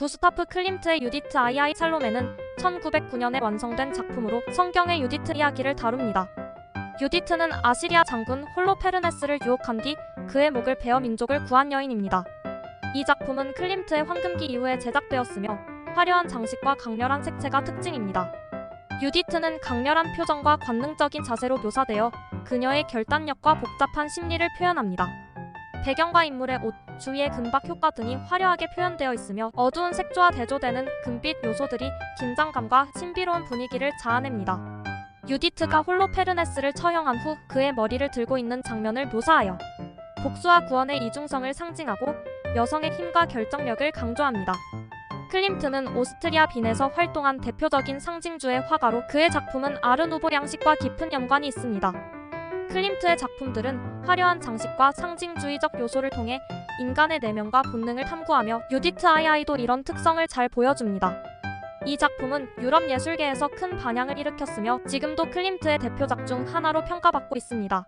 구스타프 클림트의 유디트 아이아이 살로메는 1909년에 완성된 작품으로 성경의 유디트 이야기를 다룹니다. 유디트는 아시리아 장군 홀로페르네스를 유혹한 뒤 그의 목을 베어 민족을 구한 여인입니다. 이 작품은 클림트의 황금기 이후에 제작되었으며 화려한 장식과 강렬한 색채가 특징입니다. 유디트는 강렬한 표정과 관능적인 자세로 묘사되어 그녀의 결단력과 복잡한 심리를 표현합니다. 배경과 인물의 옷, 주위의 금박 효과 등이 화려하게 표현되어 있으며 어두운 색조와 대조되는 금빛 요소들이 긴장감과 신비로운 분위기를 자아냅니다. 유디트가 홀로 페르네스를 처형한 후 그의 머리를 들고 있는 장면을 묘사하여 복수와 구원의 이중성을 상징하고 여성의 힘과 결정력을 강조합니다. 클림트는 오스트리아 빈에서 활동한 대표적인 상징주의 화가로 그의 작품은 아르누보 양식과 깊은 연관이 있습니다. 클림트의 작품들은 화려한 장식과 상징주의적 요소를 통해 인간의 내면과 본능을 탐구하며 유디트 아이아이도 이런 특성을 잘 보여줍니다. 이 작품은 유럽 예술계에서 큰 반향을 일으켰으며 지금도 클림트의 대표작 중 하나로 평가받고 있습니다.